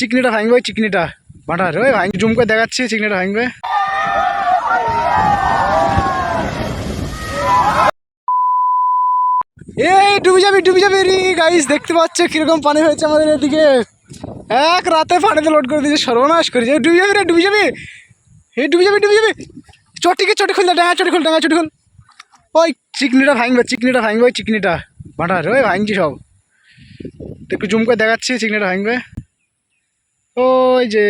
চিকনিটা ভাঙবে ওই চিকনিটা। বাটার ওই ভাঙ, জুম করে দেখাচ্ছি চিকনিটা ভাঙবে। এই, ডুবে যাবি ডুবে যাবি রে গাইস দেখতে পাচ্ছ কীরকম পানি হয়েছে আমাদের এদিকে। এক রাতে পানিতে লোড করে দিয়েছে, সর্বনাশ করেছে। এই, ডুবে যাবি রে, ডুবে যাবি। এই, ডুবে যাবি ডুবে যাবি। চটিকে চটি খুলতে, ডাঙা চটি খুল ডাঙা চটি খুল ওই, চিকনিটা ভাঙবে চিকনিটা ভাঙবে, ওই চিকনিটা। বাটার ওই ভাঙছি সব। একটু জুম করে দেখাচ্ছি, চিকনিটা ভাঙবে। ওই যে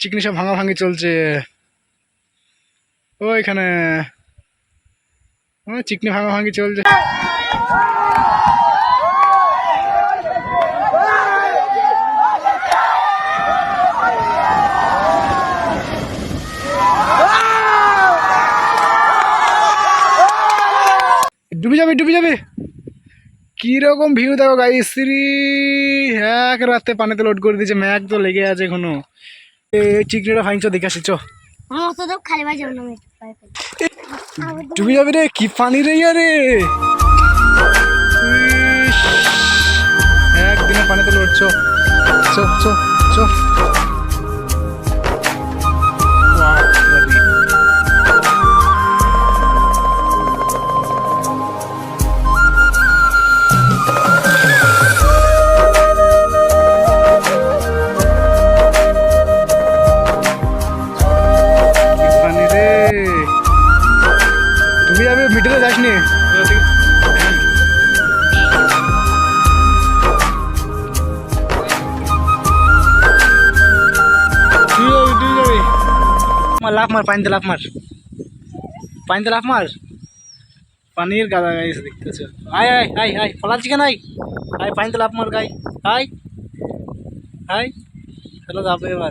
চিকনি সব ভাঙা ভাঙি চলছে ওইখানে ওই চিকনি ভাঙা ভাঙি চলছে। ডুবে যাবে ডুবে যাবে। কীরকম ভিউ দেখো গাই শ্রী এক রাতে পানিতে লোড করে দিয়েছে ম্যাগ তো লেগে আছে এখনও। এই চিকনিটা ভাঙছো দেখে আসি চো। ডুবে যাবে রে কি পানি রে রে? একদিনে পানিতে লোড চো। চো চো চো। মিডিলে যাসনি? লাফ মার, পানিতে লাফ মার। পানিতে লাফ মার। পানির গাদা গাইছে, দেখতেছো। আয় আয় আয় আয়, ফলাচ্ছি কেন, আয়? আয়, পানিতে লাফ মার, গাই। আয়। আয়। চলো যাবে এবার।